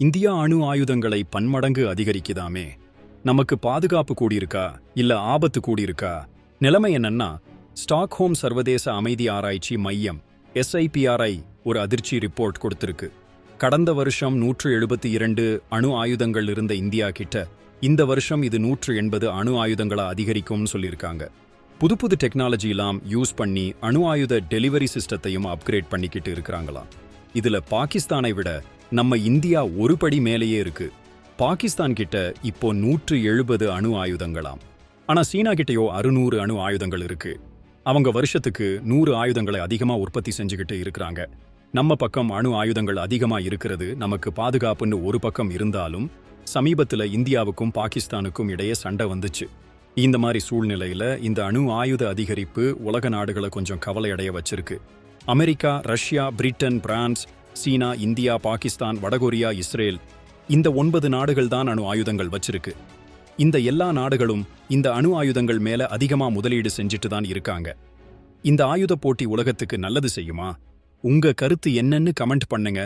India அணு ஆயுதங்களை பன்மடங்கு அதிகரிக்குதாமே. நமக்கு பாதுகாப்பு கூடியிருக்கா? இல்ல ஆபத்து கூடியிருக்கா? நிலைமை என்னன்னா ஸ்டாக்ஹோம் சர்வதேச அமைதி ஆராய்ச்சி மையம் எஸ்ஐபிஆர்ஐ ஒரு அதிர்ச்சி ரிப்போர்ட் கொடுத்திருக்கு. கடந்த வருஷம் நூற்று எழுபத்தி இரண்டு அணு ஆயுதங்கள் இருந்த இந்தியா கிட்ட இந்த வருஷம் இது நூற்று எண்பது அணு ஆயுதங்களா அதிகரிக்கும்னு சொல்லியிருக்காங்க. புது புது டெக்னாலஜிலாம் யூஸ் பண்ணி அணு ஆயுத டெலிவரி சிஸ்டத்தையும் அப்கிரேட் பண்ணிக்கிட்டு இருக்கிறாங்களாம். இதுல பாகிஸ்தானை விட நம்ம இந்தியா ஒரு படி மேலேயே இருக்கு. பாகிஸ்தான் கிட்ட இப்போ நூற்று எழுபது அணு ஆயுதங்களாம். ஆனா சீனா கிட்டயோ அறுநூறு அணு ஆயுதங்கள் இருக்கு. அவங்க வருஷத்துக்கு நூறு ஆயுதங்களை அதிகமா உற்பத்தி செஞ்சுக்கிட்டு இருக்கிறாங்க. நம்ம பக்கம் அணு ஆயுதங்கள் அதிகமா இருக்கிறது நமக்கு பாதுகாப்புன்னு ஒரு பக்கம் இருந்தாலும் சமீபத்துல இந்தியாவுக்கும் பாகிஸ்தானுக்கும் இடையே சண்டை வந்துச்சு. இந்த மாதிரி சூழ்நிலையில இந்த அணு ஆயுத அதிகரிப்பு உலக நாடுகளை கொஞ்சம் கவலையடைய வச்சிருக்கு. America Russia Britain France China India Pakistan வடகொரியா இஸ்ரேல் இந்த ஒன்பது நாடுகள் தான் அணு ஆயுதங்கள் வச்சிருக்கு. இந்த எல்லா நாடுகளும் இந்த அணு ஆயுதங்கள் மேல அதிகமா முதலீடு செஞ்சுட்டு தான் இருக்காங்க. இந்த ஆயுத போட்டி உலகத்துக்கு நல்லது செய்யுமா? உங்க கருத்து என்னன்னு கமெண்ட் பண்ணுங்க.